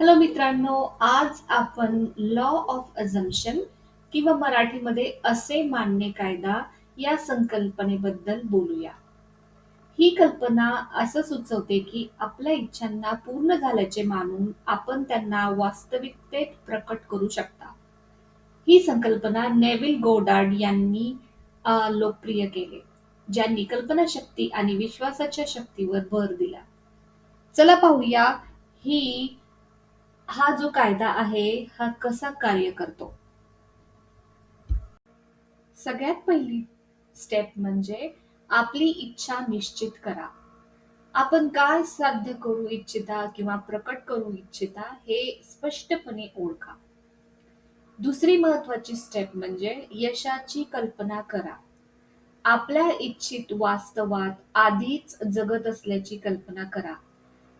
Hello मित्रांनो, आज आपण लॉ ऑफ अझम्पशन किंवा मराठीमध्ये असे मान्य कायदा या संकल्पनेबद्दल बोलूया. ही कल्पना असं सुचवते की आपल्या इच्छांना पूर्ण झाल्याचे मानून आपण त्यांना वास्तविकतेत प्रकट करू शकता. ही संकल्पना नेविल गोडार्ड यांनी लोकप्रिय केले, ज्यांनी कल्पनाशक्ती आणि विश्वासाच्या शक्तीवर भर दिला. चला पाहूया ही हा जो कायदा आहे हा कसा कार्य करतो. सगळ्यात पहिली स्टेप म्हणजे आपली इच्छा निश्चित करा. आपण काय साध्य करू इच्छिता किंवा प्रकट करू इच्छिता हे स्पष्टपणे ओळखा. दुसरी महत्वाची स्टेप म्हणजे यशाची कल्पना करा. आपल्या इच्छित वास्तवात आधीच जगत असल्याची कल्पना करा.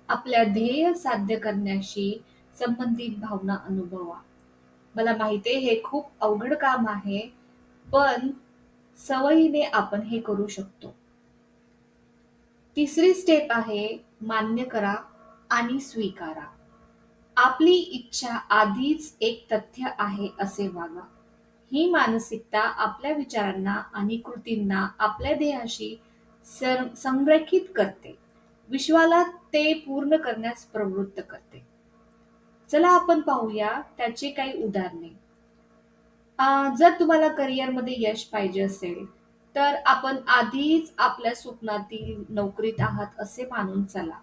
आपल्या ध्येय साध्य करण्याशी संबंधित भावना अनुभवा. मला माहिती हे खूप अवघड काम आहे, पण सवयीने आपण हे करू शकतो. तिसरी स्टेप आहे मान्य करा आणि स्वीकारा. आपली इच्छा आधीच एक तथ्य आहे असे वागा. ही मानसिकता आपल्या विचारांना आणि कृतींना आपल्या देहाशी संरेखित करते. विश्वाला ते पूर्ण करण्यास प्रवृत्त करते. चला आपण पाहूया त्याची काही उदाहरणे. जर तुम्हाला करिअरमध्ये यश पाहिजे असेल, तर आपण आधीच आपल्या स्वप्नातील नोकरीत आहात असे मानून चला.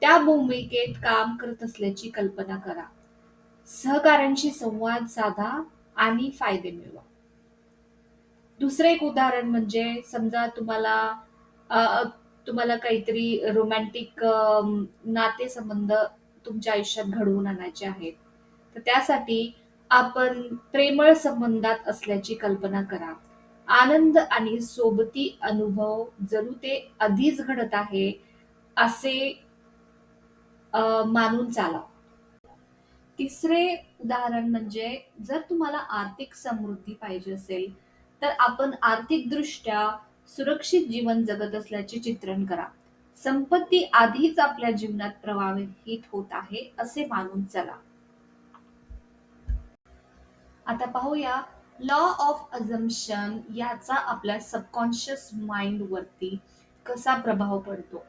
त्या भूमिकेत काम करत असल्याची कल्पना करा. सहकाऱ्यांशी संवाद साधा आणि फायदे मिळवा. दुसरं एक उदाहरण म्हणजे समजा तुम्हाला तुम्हाला काहीतरी रोमॅन्टिक नाते नातेसंबंध तुमच्या आयुष्यात घडवून आणायचे आहेत. तर त्यासाठी आपण प्रेमळ संबंधात असल्याची कल्पना करा. आनंद आणि सोबती अनुभव जणू ते आधीच घडत आहे असे मानून चाला. तिसरे उदाहरण म्हणजे जर तुम्हाला आर्थिक समृद्धी पाहिजे असेल, तर आपण आर्थिकदृष्ट्या सुरक्षित जीवन जगत असल्याचे चित्रण करा. संपत्ती आधीच आपल्या जीवनात प्रवाहित होत आहे असे मानून चला. आता पाहूया लॉ ऑफ अझम्पशन याचा आपल्या सबकॉन्शियस माइंड वरती कसा प्रभाव पडतो.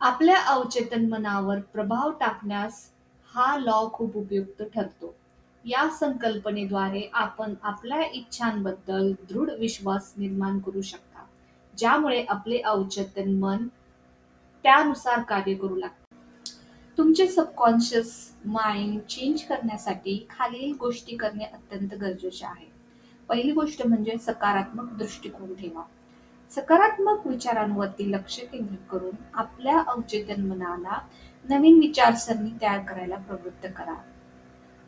आपल्या अवचेतन मनावर प्रभाव टाकण्यास हा लॉ खूप उपयुक्त ठरतो. या संकल्पनेद्वारे आपण आपल्या इच्छांबद्दल दृढ विश्वास निर्माण करू शकतो ज्यामुळे आपले अवचेतन मन त्यानुसार कार्य करू लागते. तुमचे सबकॉन्शियस माइंड चेंज करण्यासाठी खालील गोष्टी करणे अत्यंत गरजेचे आहे. पहिली गोष्ट म्हणजे सकारात्मक दृष्टिकोन ठेवा. सकारात्मक विचारांवरती लक्ष केंद्रित करून आपल्या अवचेतन मनाला नवीन विचारसरणी तयार करायला प्रवृत्त करा.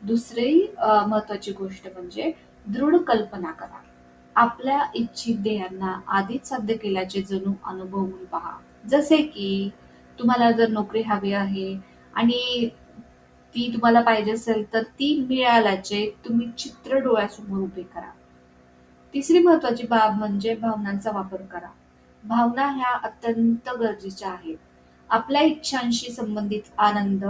दुसरी महत्वाची गोष्ट म्हणजे दृढ कल्पना करा. आपल्या इच्छित ध्येयांना आधीच साध्य केल्याचे जणू अनुभवून पहा. जसे की तुम्हाला जर नोकरी हवी आहे आणि ती तुम्हाला पाहिजे असेल, तर ती मिळाल्याचे तुम्ही चित्र डोळ्यासमोर उभे करा. तिसरी महत्वाची बाब म्हणजे भावनांचा वापर करा. भावना ह्या अत्यंत गरजेच्या आहेत. आपल्या इच्छांशी संबंधित आनंद,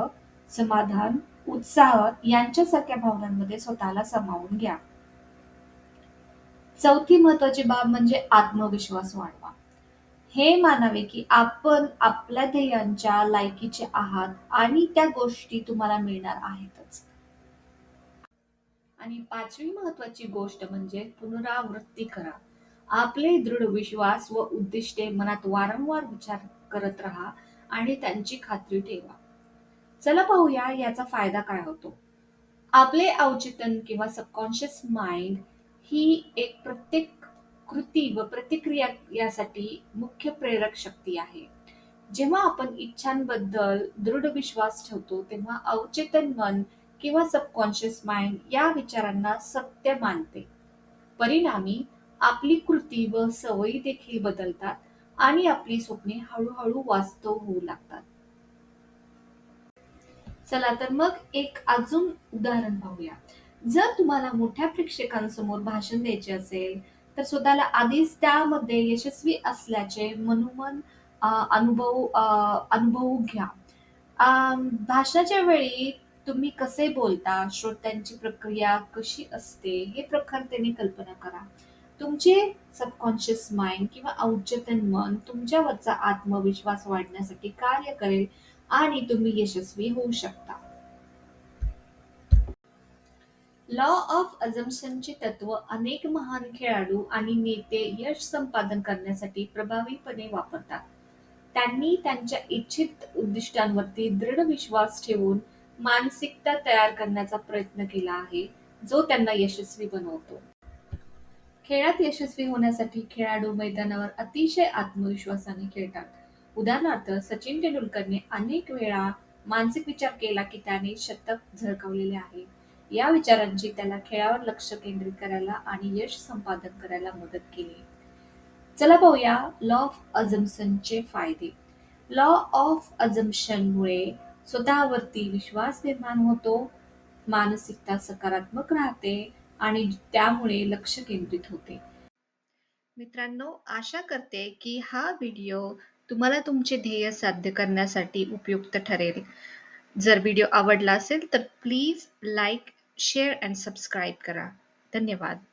समाधान, उत्साह यांच्यासारख्या भावनांमध्ये स्वतःला सामावून घ्या. चौथी महत्वाची बाब म्हणजे आत्मविश्वास वाढवा. हे मानावे की आपण आपल्या ध्येयांच्या लायकीचे आहात आणि त्या गोष्टी तुम्हाला मिळणार आहेतच. आणि पाचवी महत्वाची गोष्ट म्हणजे पुनरावृत्ती करा. आपले दृढ विश्वास व उद्दिष्टे मनात वारंवार विचार करत राहा आणि त्यांची खात्री ठेवा. चला पाहूया याचा फायदा काय होतो. आपले अवचेतन किंवा सबकॉन्शियस माइंड ही एक प्रत्येक कृती व प्रतिक्रिया यासाठी मुख्य प्रेरक शक्ती आहे. जेव्हा आपण इच्छांबद्दल दृढ विश्वास ठेवतो, तेव्हा अवचेतन मन किंवा सबकॉन्शियस माइंड या विचारांना सत्य मानते. परिणामी आपली कृती व सवयी देखील बदलतात आणि आपली स्वप्ने हळूहळू वास्तव होऊ लागतात. चला तर मग एक अजून उदाहरण पाहूया. जर तुम्हाला मोठ्या प्रेक्षकांसमोर भाषण द्यायचे असेल, तर स्वतःला आधीच त्यामध्ये यशस्वी असल्याचे मनोमन अनुभव अनुभव अनुभवू घ्या. भाषणाच्या वेळी तुम्ही कसे बोलता, श्रोत्यांची प्रक्रिया कशी असते, हे प्रखरतेने कल्पना करा. तुमचे सबकॉन्शियस माइंड किंवा औचतन मन तुमच्यावरचा आत्मविश्वास वाढण्यासाठी कार्य करेल आणि तुम्ही यशस्वी होऊ शकता. लॉ ऑफ अझम्पशनचे तत्व अनेक महान खेळाडू आणि नेते यश संपादन करण्यासाठी प्रभावीपणे वापरतात. त्यांनी त्यांच्या इच्छित उद्दिष्टांवरती दृढ विश्वास ठेवून मानसिकता तयार करण्याचा प्रयत्न केला आहे, जो त्यांना यशस्वी बनवतो. खेळात यशस्वी होण्यासाठी खेळाडू मैदानावर अतिशय आत्मविश्वासाने खेळतात. उदाहरणार्थ, सचिन तेंडुलकरने अनेक वेळा मानसिक विचार केला की त्याने शतक झळकावलेले आहे. या विचारांची त्याला खेळावर लक्ष केंद्रित करायला आणि यश संपादन करायला मदत केली. चला पाहूया लॉ ऑफ अझम्पशनचे फायदे. लॉ ऑफ अझम्पशनमुळे स्वतःवरती विश्वास निर्माण होतो, मानसिकता सकारात्मक राहते आणि त्यामुळे लक्ष केंद्रित होते. मित्रांनो, आशा करते की हा व्हिडिओ तुम्हाला तुमचे ध्येय साध्य करण्यासाठी उपयुक्त ठरेल. जर व्हिडिओ आवडला असेल तर please like, share and subscribe करा. धन्यवाद.